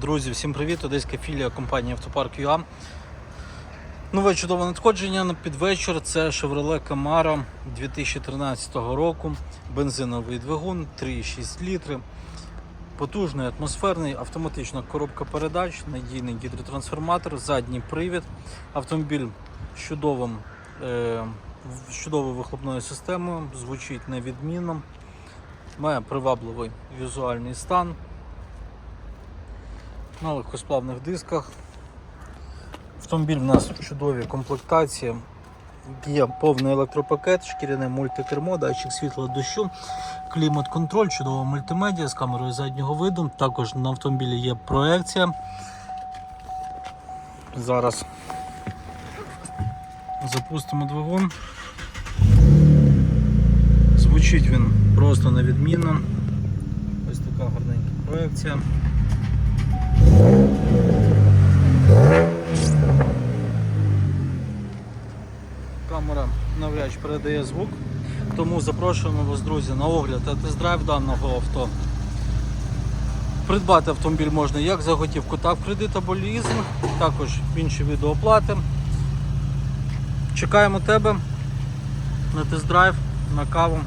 Друзі, всім привіт! Одеська філія компанії Автопарк ЮА. Нове чудове надходження на підвечір. Це Chevrolet Camaro 2013 року. Бензиновий двигун 3,6 літри. Потужний атмосферний, автоматична коробка передач, надійний гідротрансформатор, задній привід. Автомобіль з чудовим, е, чудовою вихлопною системою, звучить невідмінно, має привабливий візуальний стан на легкосплавних дисках. Автомобіль в нас в чудовій комплектації. Є повний електропакет, шкіряне мультикермо, датчик світла дощу, клімат-контроль, чудова мультимедіа з камерою заднього виду. Також на автомобілі є проекція. Зараз запустимо двигун. Звучить він просто невідмінно. Ось така гарненька проекція. Камера навряд чи передає звук, тому запрошуємо вас, друзі, на огляд та тест-драйв даного авто. Придбати автомобіль можна як за готівку, так в кредит або лізинг, також інші відеооплати. Чекаємо тебе на тест-драйв, на каву.